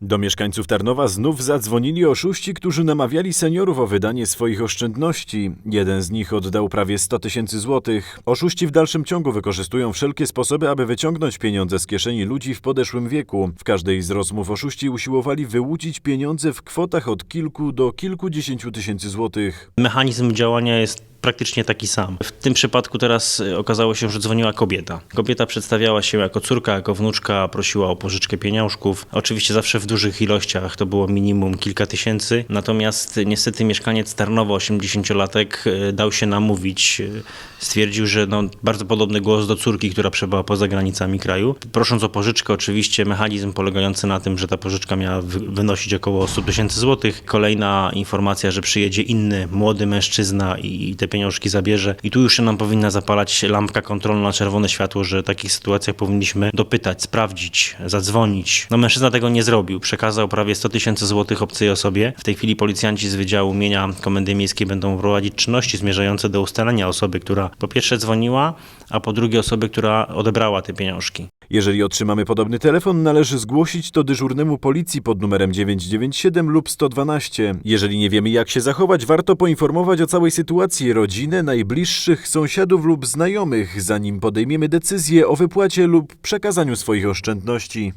Do mieszkańców Tarnowa znów zadzwonili oszuści, którzy namawiali seniorów o wydanie swoich oszczędności. Jeden z nich oddał prawie 100 tysięcy złotych. Oszuści w dalszym ciągu wykorzystują wszelkie sposoby, aby wyciągnąć pieniądze z kieszeni ludzi w podeszłym wieku. W każdej z rozmów oszuści usiłowali wyłudzić pieniądze w kwotach od kilku do kilkudziesięciu tysięcy złotych. Mechanizm działania jest praktycznie taki sam. W tym przypadku teraz y, okazało się, że dzwoniła kobieta. Kobieta przedstawiała się jako córka, jako wnuczka, prosiła o pożyczkę pieniążków. Oczywiście zawsze w dużych ilościach, to było minimum kilka tysięcy. Natomiast y, niestety mieszkaniec Tarnowa, 80-latek, y, dał się namówić. Stwierdził, że no, bardzo podobny głos do córki, która przebyła poza granicami kraju. Prosząc o pożyczkę, oczywiście mechanizm polegający na tym, że ta pożyczka miała wy- wynosić około 100 tysięcy złotych. Kolejna informacja, że przyjedzie inny młody mężczyzna i te pieniążki zabierze. I tu już się nam powinna zapalać lampka kontrolna na czerwone światło, że takich sytuacjach powinniśmy dopytać, sprawdzić, zadzwonić. No mężczyzna tego nie zrobił. Przekazał prawie 100 tysięcy złotych obcej osobie. W tej chwili policjanci z Wydziału Mienia Komendy Miejskiej będą prowadzić czynności zmierzające do ustalenia osoby, która po pierwsze dzwoniła, a po drugie osoby, która odebrała te pieniążki. Jeżeli otrzymamy podobny telefon, należy zgłosić to dyżurnemu policji pod numerem 997 lub 112. Jeżeli nie wiemy jak się zachować, warto poinformować o całej sytuacji rodzinę, najbliższych, sąsiadów lub znajomych, zanim podejmiemy decyzję o wypłacie lub przekazaniu swoich oszczędności.